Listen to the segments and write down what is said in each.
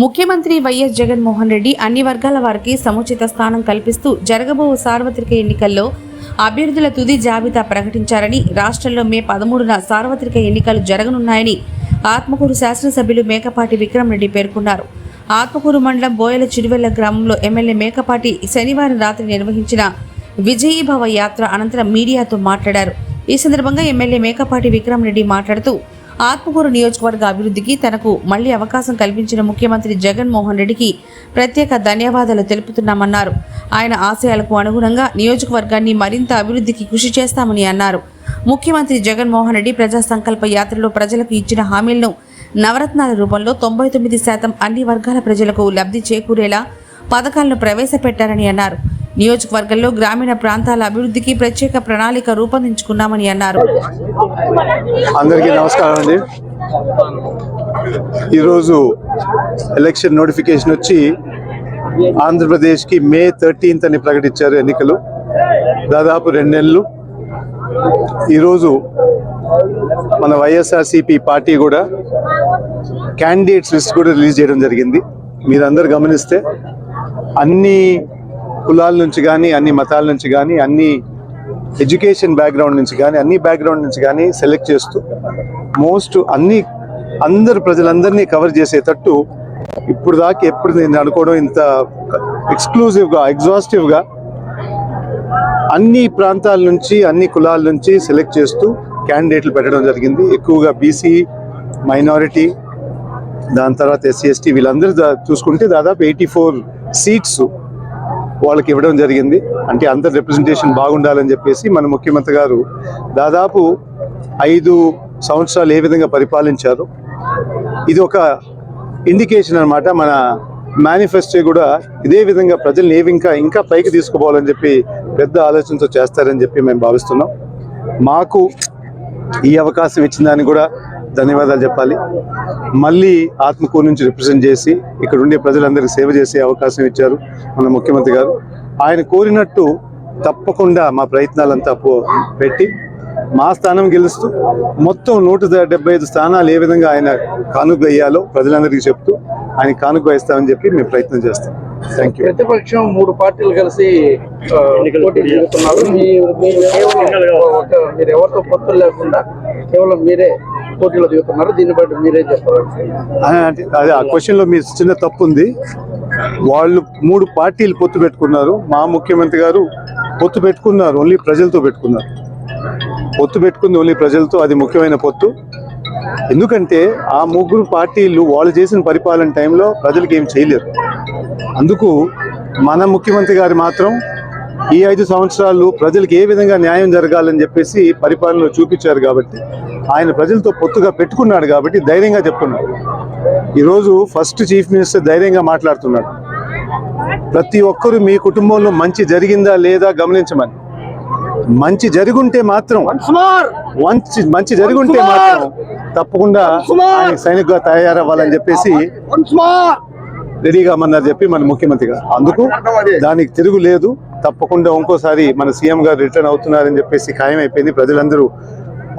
ముఖ్యమంత్రి వైఎస్ జగన్మోహన్ రెడ్డి అన్ని వర్గాల వారికి సముచిత స్థానం కల్పిస్తూ జరగబో సార్వత్రిక ఎన్నికల్లో అభ్యర్థుల తుది జాబితా ప్రకటించారని రాష్ట్రంలో మే పదమూడున సార్వత్రిక ఎన్నికలు జరగనున్నాయని ఆత్మకూరు శాసనసభ్యులు మేకపాటి విక్రమ్ రెడ్డి పేర్కొన్నారు. ఆత్మకూరు మండలం బోయల చిరువెల్ల గ్రామంలో ఎమ్మెల్యే మేకపాటి శనివారం రాత్రి నిర్వహించిన విజయీభవ యాత్ర అనంతరం మీడియాతో మాట్లాడారు. ఈ సందర్భంగా ఎమ్మెల్యే మేకపాటి విక్రమ్ రెడ్డి మాట్లాడుతూ ఆత్మకూరు నియోజకవర్గ అభివృద్ధికి తనకు మళ్ళీ అవకాశం కల్పించిన ముఖ్యమంత్రి జగన్మోహన్ రెడ్డికి ప్రత్యేక ధన్యవాదాలు తెలుపుతున్నామన్నారు. ఆయన ఆశయాలకు అనుగుణంగా నియోజకవర్గాన్ని మరింత అభివృద్ధికి కృషి చేస్తామని అన్నారు. ముఖ్యమంత్రి జగన్మోహన్ రెడ్డి ప్రజా సంకల్ప యాత్రలో ప్రజలకు ఇచ్చిన హామీలను నవరత్నాల రూపంలో తొంభై తొమ్మిది శాతం అన్ని వర్గాల ప్రజలకు లబ్ధి చేకూరేలా పథకాలను ప్రవేశపెట్టారని అన్నారు. నియోజకవర్గంలో గ్రామీణ ప్రాంతాల అభివృద్ధికి ప్రత్యేక ప్రణాళిక రూపొందించుకున్నామని అన్నారు. అందరికీ నమస్కారం అండి. ఈరోజు ఎలక్షన్ నోటిఫికేషన్ వచ్చి ఆంధ్రప్రదేశ్కి మే థర్టీన్త్ అని ప్రకటించారు ఎన్నికలు. దాదాపు రెండు నెలలు. ఈరోజు మన వైఎస్ఆర్సిపి పార్టీ కూడా క్యాండిడేట్స్ లిస్ట్ కూడా రిలీజ్ చేయడం జరిగింది. మీరందరు గమనిస్తే అన్ని కులాల నుంచి కానీ అన్ని మతాల నుంచి కానీ అన్ని ఎడ్యుకేషన్ బ్యాక్గ్రౌండ్ నుంచి కానీ అన్ని బ్యాక్గ్రౌండ్ నుంచి కానీ సెలెక్ట్ చేస్తూ మోస్ట్ అన్ని అందరు ప్రజలందరినీ కవర్ చేసేటట్టు ఇప్పుడు దాకా ఎప్పుడు నేను అనుకోవడం ఇంత ఎక్స్క్లూజివ్గా ఎగ్జాస్టివ్గా అన్ని ప్రాంతాల నుంచి అన్ని కులాల నుంచి సెలెక్ట్ చేస్తూ క్యాండిడేట్లు పెట్టడం జరిగింది. ఎక్కువగా బీసీ మైనారిటీ దాని తర్వాత ఎస్సీ ఎస్టీ వీళ్ళందరూ చూసుకుంటే దాదాపు ఎయిటీ ఫోర్ సీట్స్ వాళ్ళకి ఇవ్వడం జరిగింది. అంటే అందరి రిప్రజెంటేషన్ బాగుండాలని చెప్పేసి మన ముఖ్యమంత్రి గారు దాదాపు ఐదు సంవత్సరాలు ఏ విధంగా పరిపాలించారు. ఇది ఒక ఇండికేషన్ అనమాట మన మేనిఫెస్టో కూడా ఇదే విధంగా ప్రజల్ని ఏవి ఇంకా ఇంకా పైకి తీసుకుపోవాలని చెప్పి పెద్ద ఆలోచనతో చేస్తారని చెప్పి మేము భావిస్తున్నాం. మాకు ఈ అవకాశం ఇచ్చిన దాన్ని కూడా ధన్యవాదాలు చెప్పాలి. మళ్ళీ ఆత్మకూరు నుంచి రిప్రజెంట్ చేసి ఇక్కడ ఉండే ప్రజలందరికీ సేవ చేసే అవకాశం ఇచ్చారు మన ముఖ్యమంత్రి గారు. ఆయన కోరినట్టు తప్పకుండా మా ప్రయత్నాలంతా పెట్టి మా స్థానం గెలుస్తూ మొత్తం నూట డెబ్బై ఐదు స్థానాలు ఏ విధంగా ఆయన కానుక వేయాలో ప్రజలందరికీ చెప్తూ ఆయన కానుక వేస్తామని చెప్పి మేము ప్రయత్నం చేస్తాం. థ్యాంక్ యూ ప్రతిపక్షం మూడు పార్టీలు కలిసి మీరు ఎవరితో పొత్తులు లేకుండా కేవలం మీరే పోటీలో దిగుతున్నారు. దీన్ని బట్టి మీరే చెప్పాలి? అంటే అదే ఆ క్వశ్చన్లో మీ చిన్న తప్పు ఉంది. వాళ్ళు మూడు పార్టీలు పొత్తు పెట్టుకున్నారు. మా ముఖ్యమంత్రి గారు పొత్తు పెట్టుకున్నారు ఓన్లీ ప్రజలతో పెట్టుకున్నారు. పొత్తు పెట్టుకుంది ఓన్లీ ప్రజలతో అది ముఖ్యమైన పొత్తు. ఎందుకంటే ఆ ముగ్గురు పార్టీలు వాళ్ళు చేసిన పరిపాలన టైంలో ప్రజలకు ఏం చేయలేరు. అందుకు మన ముఖ్యమంత్రి గారు మాత్రం ఈ ఐదు సంవత్సరాలు ప్రజలకు ఏ విధంగా న్యాయం జరగాలని చెప్పేసి పరిపాలనలో చూపించారు కాబట్టి ఆయన ప్రజలతో పొత్తుగా పెట్టుకున్నాడు కాబట్టి ధైర్యంగా చెప్తున్నాడు. ఈరోజు ఫస్ట్ చీఫ్ మినిస్టర్ ధైర్యంగా మాట్లాడుతున్నాడు. ప్రతి ఒక్కరూ మీ కుటుంబంలో మంచి జరిగిందా లేదా గమనించమని. మంచి జరుగుంటే మాత్రం మంచి మంచి జరుగుంటే మాత్రం తప్పకుండా ఆయన సైనికుగా తయారవ్వాలని చెప్పేసి రెడీగా అమ్మన్నారు చెప్పి మన ముఖ్యమంత్రి గారు. అందుకు దానికి తిరుగు లేదు. తప్పకుండా ఇంకోసారి మన సీఎం గారు రిటర్న్ అవుతున్నారని చెప్పేసి ఖాయమైపోయింది. ప్రజలందరూ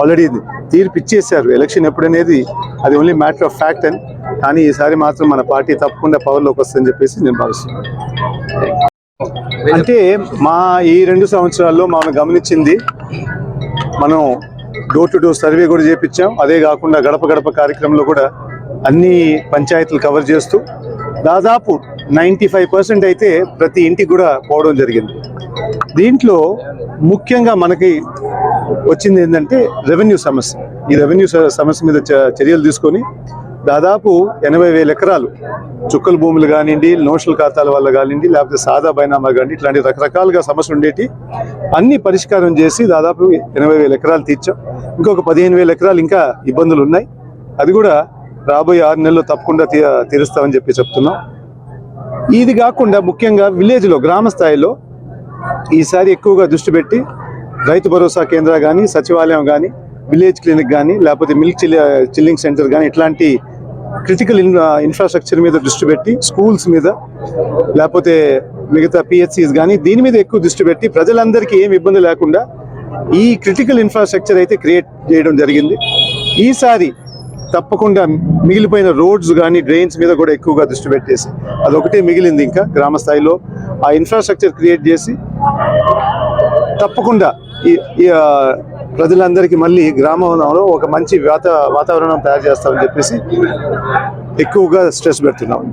ఆల్రెడీ తీర్పు ఇచ్చేశారు. ఎలక్షన్ ఎప్పుడనేది అది ఓన్లీ మ్యాటర్ ఆఫ్ ఫ్యాక్ట్ అని. కానీ ఈసారి మాత్రం మన పార్టీ తప్పకుండా పవర్లోకి వస్తుందని చెప్పేసి నేను భావిస్తున్నాను. అంటే మా ఈ రెండు సంవత్సరాల్లో మనం గమనించింది. మనం డోర్ టు డోర్ సర్వే కూడా చేపించాం. అదే కాకుండా గడప గడప కార్యక్రమంలో కూడా అన్ని పంచాయతీలు కవర్ చేస్తూ దాదాపు నైంటీ ఫైవ్ పర్సెంట్ అయితే ప్రతి ఇంటికి కూడా పోవడం జరిగింది. దీంట్లో ముఖ్యంగా మనకి వచ్చింది ఏంటంటే రెవెన్యూ సమస్య. ఈ రెవెన్యూ సమస్య మీద చ- చర్యలు తీసుకొని దాదాపు ఎనభై వేల ఎకరాలు చుక్కల భూములు కానివ్వండి నోషల్ ఖాతాల వల్ల కానివ్వండి లేకపోతే సాదా బైనామా కానివ్వండి ఇట్లాంటి రకరకాలుగా సమస్యలు ఉండేటి. అన్ని పరిష్కారం చేసి దాదాపు ఎనభై వేల ఎకరాలు తీర్చాం. ఇంకొక పదిహేను వేల ఎకరాలు ఇంకా ఇబ్బందులు ఉన్నాయి. అది కూడా రాబోయే ఆరు నెలల్లో తప్పకుండా తీ- తీరుస్తామని చెప్పి చెప్తున్నాం. ఇది కాకుండా ముఖ్యంగా విలేజ్లో గ్రామ స్థాయిలో ఈసారి ఎక్కువగా దృష్టి పెట్టి రైతు భరోసా కేంద్ర కానీ సచివాలయం కానీ విలేజ్ క్లినిక్ కానీ లేకపోతే మిల్క్ చిల్లింగ్ సెంటర్ కానీ ఇట్లాంటి క్రిటికల్ ఇన్ఫ్రాస్ట్రక్చర్ మీద దృష్టి పెట్టి స్కూల్స్ మీద లేకపోతే మిగతా పిహెచ్సిస్ కానీ దీని మీద ఎక్కువ దృష్టి పెట్టి ప్రజలందరికీ ఏమి ఇబ్బంది లేకుండా ఈ క్రిటికల్ ఇన్ఫ్రాస్ట్రక్చర్ అయితే క్రియేట్ చేయడం జరిగింది. ఈసారి తప్పకుండా మిగిలిపోయిన రోడ్స్ కానీ డ్రైన్స్ మీద కూడా ఎక్కువగా దృష్టి పెట్టేసి అదొకటే మిగిలింది ఇంకా గ్రామ స్థాయిలో. ఆ ఇన్ఫ్రాస్ట్రక్చర్ క్రియేట్ చేసి తప్పకుండా ఈ ప్రజలందరికీ మళ్ళీ గ్రామంలో ఒక మంచి వాత వాతావరణం తయారు చేస్తామని చెప్పేసి ఎక్కువగా స్ట్రెస్ పెడుతున్నాం.